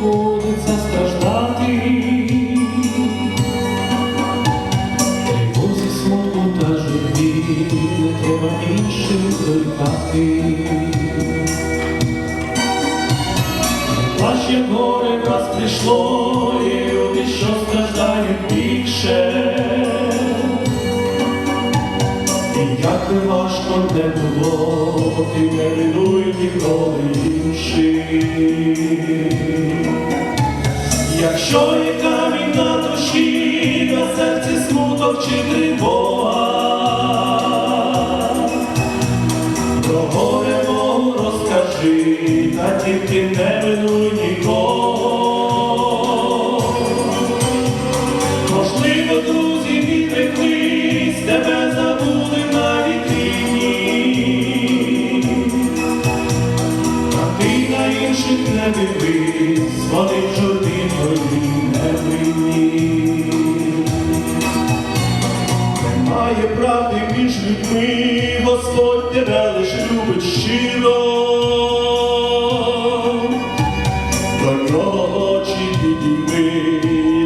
доводиться страждати. Тривозі смутку та журбі не треба іншим. Плач як горе раз прийшло, важко не було, ти не руйнуй ніколи інших. Якщо є камінь на душі, на серці смуток чи тривога, людьми, Господь тебе лиш любить щиро. До нього підійми,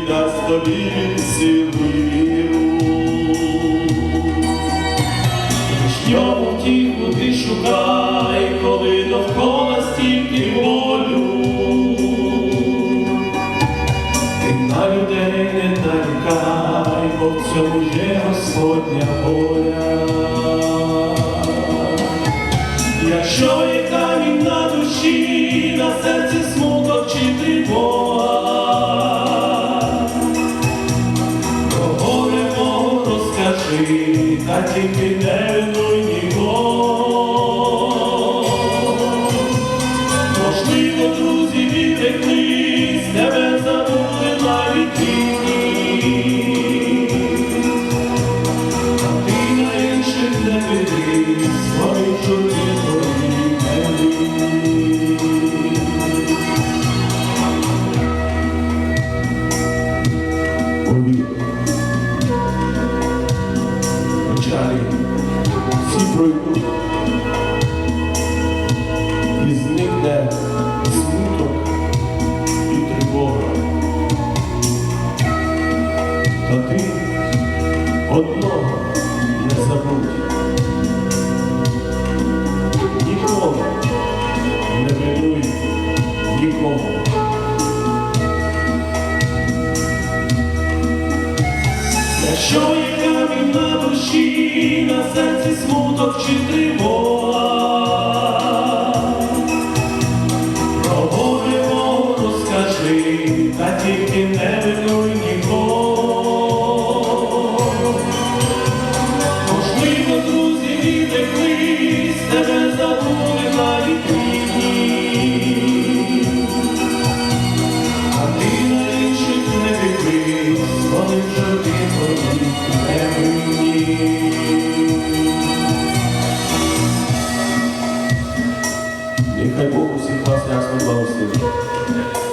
дасть тобі та тільки не руйні. добрим і зникне смуток і тривога. Та ти одного не забудь. Нікого не винуй нікого. що є камінь на душі, на серці смуток чи тривог. І хай Бог усіх вас ясно благословить.